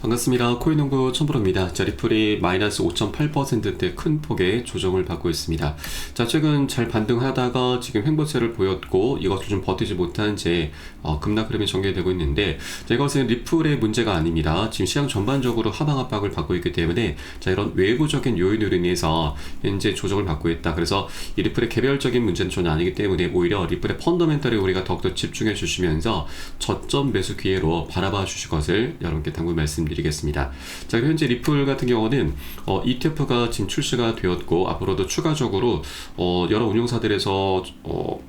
반갑습니다. 코인농구 천브로입니다. 자, 리플이 마이너스 5.8%대 큰 폭의 조정을 받고 있습니다. 자, 최근 잘 반등하다가 지금 횡보세를 보였고 이것을 좀 버티지 못한 채 어, 급락 흐름이 전개되고 있는데 자, 이것은 리플의 문제가 아닙니다. 지금 시장 전반적으로 하방 압박을 받고 있기 때문에 자, 이런 외부적인 요인으로 인해서 현재 조정을 받고 있다. 그래서 이 리플의 개별적인 문제는 전혀 아니기 때문에 오히려 리플의 펀더멘털에 우리가 더욱더 집중해 주시면서 저점 매수 기회로 바라봐 주실 것을 여러분께 당부 말씀 말씀드리겠습니다. 자, 현재 리플 같은 경우는 어, ETF가 지금 출시가 되었고 앞으로도 추가적으로 어, 여러 운용사들에서 어, 어,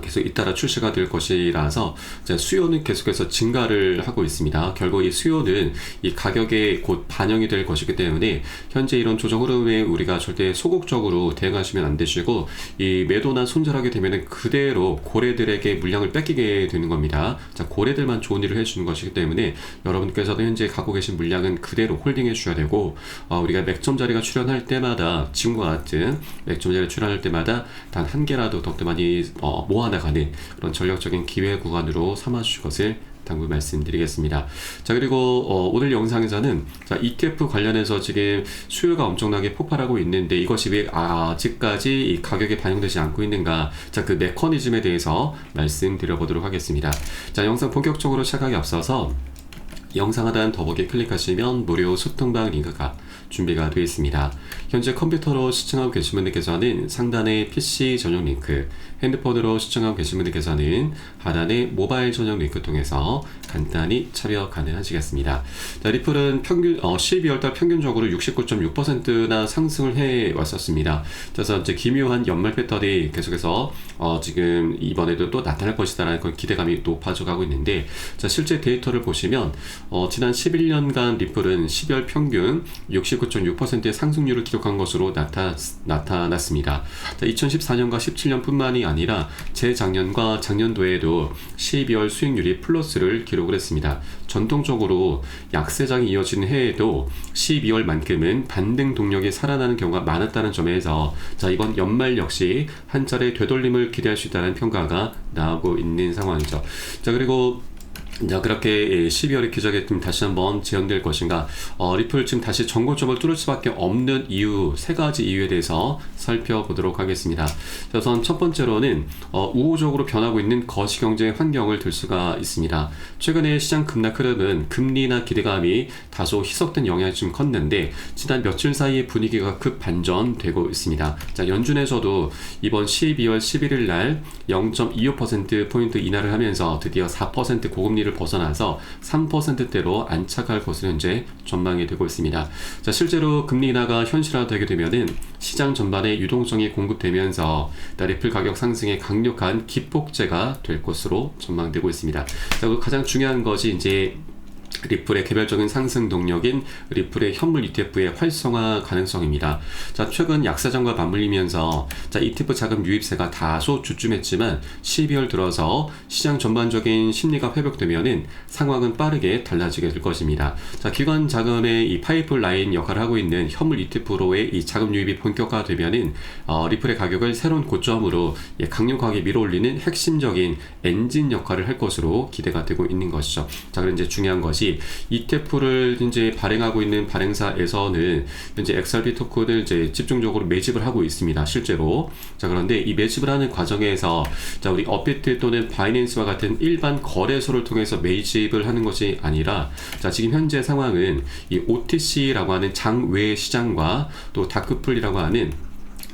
계속 잇따라 출시가 될 것이라서 수요는 계속해서 증가를 하고 있습니다. 결국 이 수요는 이 가격에 곧 반영이 될 것이기 때문에 현재 이런 조정 흐름에 우리가 절대 소극적으로 대응하시면 안 되시고 이 매도나 손절하게 되면 그대로 고래들에게 물량을 뺏기게 되는 겁니다. 자, 고래들만 좋은 일을 해주는 것이기 때문에 여러분께서도 현재 갖고 계신 물량은 그대로 홀딩해 주셔야 되고 어, 우리가 맥점 자리가 출현할 때마다 지금과 같은 맥점 자리 출현할 때마다 단 한 개라도 더욱더 많이 어, 모아나가는 그런 전략적인 기회 구간으로 삼아주실 것을 당부 말씀드리겠습니다. 자 그리고 어, 오늘 영상에서는 자, ETF 관련해서 지금 수요가 엄청나게 폭발하고 있는데 이것이 왜 아직까지 이 가격에 반영되지 않고 있는가? 자 그 메커니즘에 대해서 말씀드려보도록 하겠습니다. 자 영상 본격적으로 시작하기 앞서서 영상 하단 더보기 클릭하시면 무료 소통방 링크가 준비가 되어 있습니다. 현재 컴퓨터로 시청하고 계신 분들께서는 상단의 PC 전용 링크, 핸드폰으로 시청하고 계신 분들께서는 하단의 모바일 전용 링크 통해서 간단히 참여 가능하시겠습니다. 자, 리플은 평균 어, 12월달 평균적으로 69.6%나 상승을 해 왔었습니다. 그래서 이제 기묘한 연말 패턴이 계속해서 어, 지금 이번에도 또 나타날 것이다라는 그런 기대감이 높아져 가고 있는데 자, 실제 데이터를 보시면 어, 지난 11년간 리플은 12월 평균 69.6%의 상승률을 기록 한 것으로 나타, 나타났습니다. 자, 2014년과 17년뿐만이 아니라 재작년과 작년도에도 12월 수익률이 플러스를 기록을 했습니다. 전통적으로 약세장이 이어지는 해에도 12월만큼은 반등 동력이 살아나는 경우가 많았다는 점에서 자 이번 연말 역시 한 차례 되돌림을 기대할 수 있다는 평가가 나오고 있는 상황이죠. 자 그리고 자 그렇게 12월의 기적에 좀 다시 한번 재현될 것인가? 어, 리플 지금 다시 전고점을 뚫을 수밖에 없는 이유 세 가지 이유에 대해서 살펴보도록 하겠습니다. 우선 첫 번째로는 어, 우호적으로 변하고 있는 거시경제 환경을 들 수가 있습니다. 최근에 시장 급락 흐름은 금리나 기대감이 다소 희석된 영향이 좀 컸는데 지난 며칠 사이에 분위기가 급 반전되고 있습니다. 자 연준에서도 이번 12월 11일 날 0.25%포인트 인하를 하면서 드디어 4% 고금리 금리를 벗어나서 3%대로 안착할 것으로 현재 전망이 되고 있습니다. 자, 실제로 금리 인하가 현실화되게 되면은 시장 전반에 유동성이 공급되면서 리플 가격 상승에 강력한 기폭제가 될 것으로 전망되고 있습니다. 자, 가장 중요한 것이 이제 리플의 개별적인 상승 동력인 리플의 현물 ETF의 활성화 가능성입니다. 자, 최근 약세장과 맞물리면서 자, ETF 자금 유입세가 다소 주춤했지만 12월 들어서 시장 전반적인 심리가 회복되면은 상황은 빠르게 달라지게 될 것입니다. 자, 기관 자금의 이 파이프 라인 역할을 하고 있는 현물 ETF로의 이 자금 유입이 본격화되면은 어, 리플의 가격을 새로운 고점으로 예, 강력하게 밀어올리는 핵심적인 엔진 역할을 할 것으로 기대가 되고 있는 것이죠. 자, 그럼 이제 중요한 것이 ETF를 이제 발행하고 있는 발행사에서는 현재 XRP 토큰을 이제 집중적으로 매집을 하고 있습니다. 실제로. 자, 그런데 이 매집을 하는 과정에서 자, 우리 업비트 또는 바이낸스와 같은 일반 거래소를 통해서 매집을 하는 것이 아니라 자, 지금 현재 상황은 이 OTC라고 하는 장외 시장과 또 다크풀이라고 하는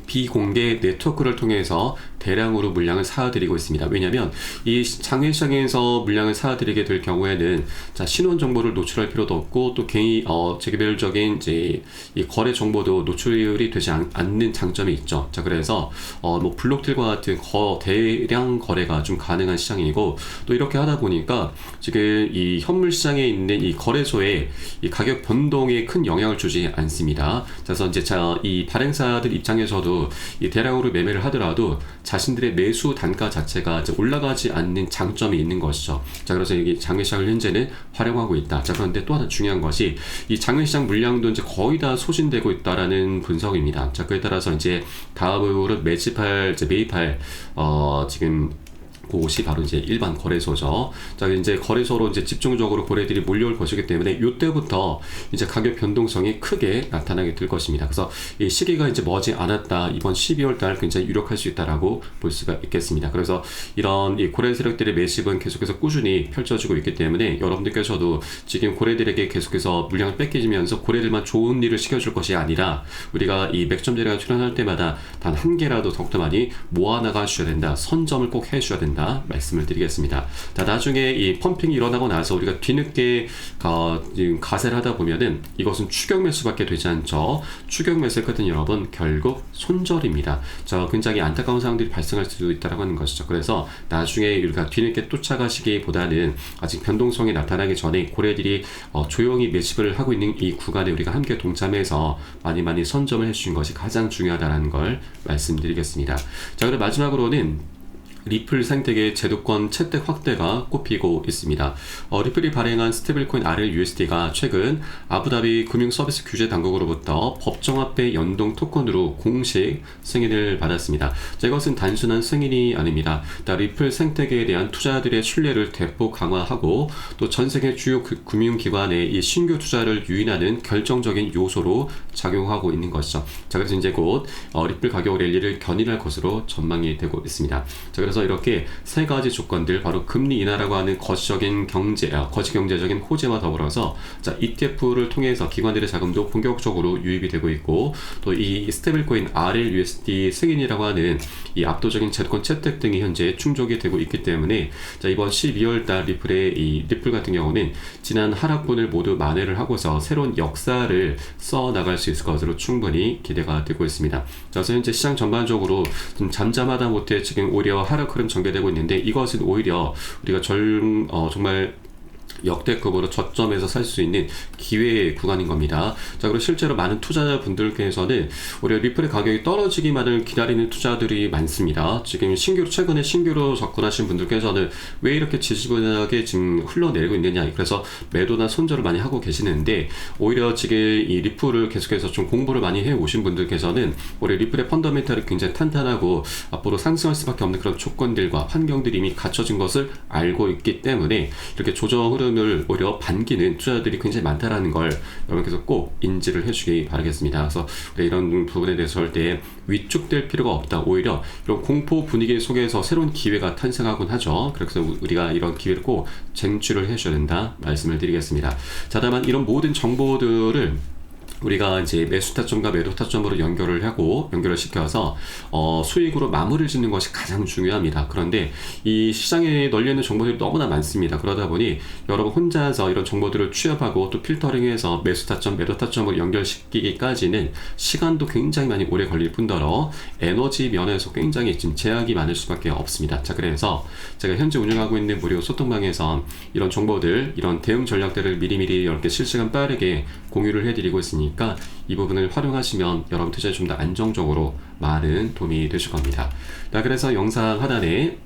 비공개 네트워크를 통해서 대량으로 물량을 사드리고 있습니다. 왜냐하면 이 장외시장에서 물량을 사드리게 될 경우에는 자 신원 정보를 노출할 필요도 없고 또 개인 어 개별적인 이제 이 거래 정보도 노출이 되지 않, 는 장점이 있죠. 자 그래서 어뭐 블록딜과 같은 거 대량 거래가 좀 가능한 시장이고 또 이렇게 하다 보니까 지금 이 현물 시장에 있는 이 거래소에 이 가격 변동에 큰 영향을 주지 않습니다. 그래서 이제 자 이 발행사들 입장에서도 이 대량으로 매매를 하더라도 자신들의 매수 단가 자체가 올라가지 않는 장점이 있는 것이죠. 자, 그래서 여기 장외시장을 현재는 활용하고 있다. 자, 그런데 또 하나 중요한 것이 이 장외시장 물량도 이제 거의 다 소진되고 있다라는 분석입니다. 자, 그에 따라서 이제 다음으로 매집할, 이제 매입할, 어, 지금 곳이 바로 이제 일반 거래소죠. 자, 이제 거래소로 이제 집중적으로 거래들이 몰려올 것이기 때문에 이때부터 이제 가격 변동성이 크게 나타나게 될 것입니다. 그래서 이 시기가 이제 머지 않았다. 이번 12월 달 굉장히 유력할 수 있다라고 볼 수가 있겠습니다. 그래서 이런 이 고래 세력들의 매집은 계속해서 꾸준히 펼쳐지고 있기 때문에 여러분들께서도 지금 고래들에게 계속해서 물량을 뺏기면서 고래들만 좋은 일을 시켜줄 것이 아니라 우리가 이 맥점제가 출연할 때마다 단 한 개라도 더욱더 많이 모아나가 주셔야 된다. 선점을 꼭 해주셔야 된다. 말씀을 드리겠습니다. 자, 나중에 이 펌핑이 일어나고 나서 우리가 뒤늦게 어, 지금 가세를 하다 보면은 이것은 추격 매수밖에 되지 않죠. 추격 매수의 끝은 여러분 결국 손절입니다. 자, 굉장히 안타까운 상황들이 발생할 수도 있다라고 하는 것이죠. 그래서 나중에 우리가 뒤늦게 쫓아가시기보다는 아직 변동성이 나타나기 전에 고래들이 어, 조용히 매집을 하고 있는 이 구간에 우리가 함께 동참해서 많이 많이 선점을 해주신 것이 가장 중요하다는 걸 말씀드리겠습니다. 자, 그리고 마지막으로는 리플 생태계 제도권 채택 확대가 꼽히고 있습니다. 어, 리플이 발행한 스테이블코인 RLUSD가 최근 아부다비 금융서비스 규제 당국으로부터 법정화폐 연동 토큰으로 공식 승인을 받았습니다. 자, 이것은 단순한 승인이 아닙니다. 자, 리플 생태계에 대한 투자들의 신뢰를 대폭 강화하고 또 전 세계 주요 그, 금융기관의 이 신규 투자를 유인하는 결정적인 요소로 작용하고 있는 것이죠. 자, 그래서 이제 곧 어, 리플 가격 랠리를 견인할 것으로 전망이 되고 있습니다. 자, 그래서 이렇게 세 가지 조건들 바로 금리 인하라고 하는 거시적인 경제, 아, 거시 경제적인 호재와 더불어서 자, ETF를 통해서 기관들의 자금도 본격적으로 유입이 되고 있고 또 이 스테이블코인 RLUSD 승인이라고 하는 이 압도적인 채권 채택 등이 현재 충족이 되고 있기 때문에 자, 이번 12월 달 리플의 이 리플 같은 경우는 지난 하락분을 모두 만회를 하고서 새로운 역사를 써 나갈 수 있을 것으로 충분히 기대가 되고 있습니다. 자, 그래서 현재 시장 전반적으로 좀 잠잠하다 못해 지금 오히려 하락 흐름 전개되고 있는데 이것은 오히려 우리가 절, 어, 정말 역대급으로 저점에서 살 수 있는 기회의 구간인 겁니다. 자, 그리고 실제로 많은 투자자분들께서는 우리 리플의 가격이 떨어지기만을 기다리는 투자들이 많습니다. 지금 신규로 최근에 신규로 접근하신 분들께서는 왜 이렇게 지지분하게 지금 흘러내리고 있느냐. 그래서 매도나 손절을 많이 하고 계시는데 오히려 지금 이 리플을 계속해서 좀 공부를 많이 해 오신 분들께서는 우리 리플의 펀더멘탈이 굉장히 탄탄하고 앞으로 상승할 수밖에 없는 그런 조건들과 환경들이 이미 갖춰진 것을 알고 있기 때문에 이렇게 조정 흐름 흐름을 오히려 반기는 투자들이 굉장히 많다라는 걸 여러분께서 꼭 인지를 해주기 바라겠습니다. 그래서 이런 부분에 대해서 절대 위축될 필요가 없다. 오히려 이런 공포 분위기 속에서 새로운 기회가 탄생하곤 하죠. 그래서 우리가 이런 기회를 꼭 쟁취를 해줘야 된다 말씀을 드리겠습니다. 자, 다만 이런 모든 정보들을 우리가 이제 매수 타점과 매도 타점으로 연결을 하고 연결을 시켜서 어, 수익으로 마무리를 짓는 것이 가장 중요합니다. 그런데 이 시장에 널려 있는 정보들이 너무나 많습니다. 그러다 보니 여러분 혼자서 이런 정보들을 취합하고 또 필터링해서 매수 타점, 매도 타점을 연결시키기까지는 시간도 굉장히 많이 오래 걸릴 뿐더러 에너지 면에서 굉장히 지금 제약이 많을 수밖에 없습니다. 자, 그래서 제가 현재 운영하고 있는 무료 소통방에서 이런 정보들, 이런 대응 전략들을 미리미리 이렇게 실시간 빠르게 공유를 해드리고 있으니 까 이 부분을 활용하시면 여러분 투자에 좀 더 안정적으로 많은 도움이 되실 겁니다. 자, 그래서 영상 하단에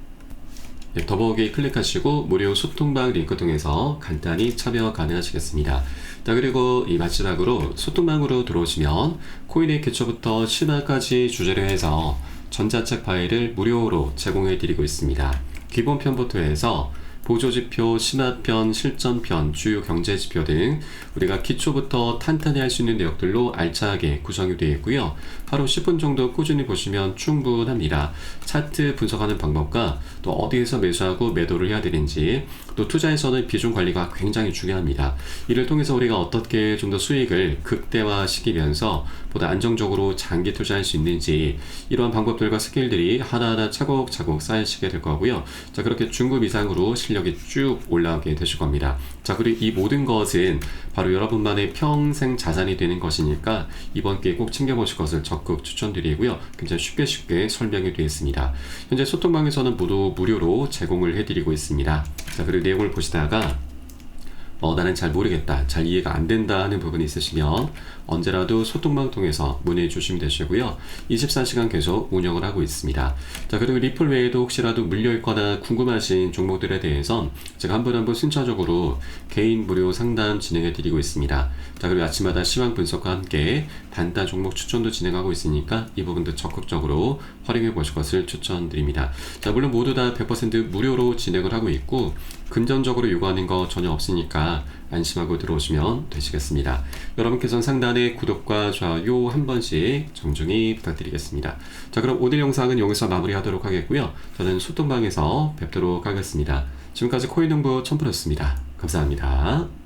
네, 더보기 클릭하시고 무료 소통방 링크 통해서 간단히 참여 가능하시겠습니다. 자, 그리고 이 마지막으로 소통방으로 들어오시면 코인의 기초부터 심화까지 주제로 해서 전자책 파일을 무료로 제공해 드리고 있습니다. 기본편부터 해서 보조지표, 심화편, 실전편, 주요 경제지표 등 우리가 기초부터 탄탄히 할 수 있는 내역들로 알차게 구성이 되어 있고요. 하루 10분 정도 꾸준히 보시면 충분합니다. 차트 분석하는 방법과 또 어디에서 매수하고 매도를 해야 되는지 또 투자에서는 비중 관리가 굉장히 중요합니다. 이를 통해서 우리가 어떻게 좀 더 수익을 극대화시키면서 보다 안정적으로 장기 투자할 수 있는지 이러한 방법들과 스킬들이 하나하나 차곡차곡 쌓이시게 될 거고요. 자 그렇게 중급 이상으로 실력이 쭉 올라오게 되실 겁니다. 자 그리고 이 모든 것은 바로 여러분만의 평생 자산이 되는 것이니까 이번 기회에 꼭 챙겨보실 것을 적극 추천드리고요. 굉장히 쉽게 쉽게 설명이 되어 있습니다. 현재 소통방에서는 모두 무료로 제공을 해드리고 있습니다. 자 그리고 내용을 보시다가 어, 나는 잘 모르겠다, 잘 이해가 안 된다 하는 부분이 있으시면 언제라도 소통방 통해서 문의 주시면 되시고요. 24시간 계속 운영을 하고 있습니다. 자, 그리고 리플 외에도 혹시라도 물려있거나 궁금하신 종목들에 대해서 제가 한번한번 순차적으로 개인 무료 상담 진행해 드리고 있습니다. 자, 그리고 아침마다 시황 분석과 함께 단타 종목 추천도 진행하고 있으니까 이 부분도 적극적으로 활용해 보실 것을 추천드립니다. 자, 물론 모두 다 100% 무료로 진행을 하고 있고 금전적으로 요구하는 거 전혀 없으니까 안심하고 들어오시면 되시겠습니다. 여러분께서는 상단에 구독과 좋아요 한 번씩 정중히 부탁드리겠습니다. 자, 그럼 오늘 영상은 여기서 마무리하도록 하겠고요. 저는 소통방에서 뵙도록 하겠습니다. 지금까지 코인농부 첨프였습니다. 감사합니다.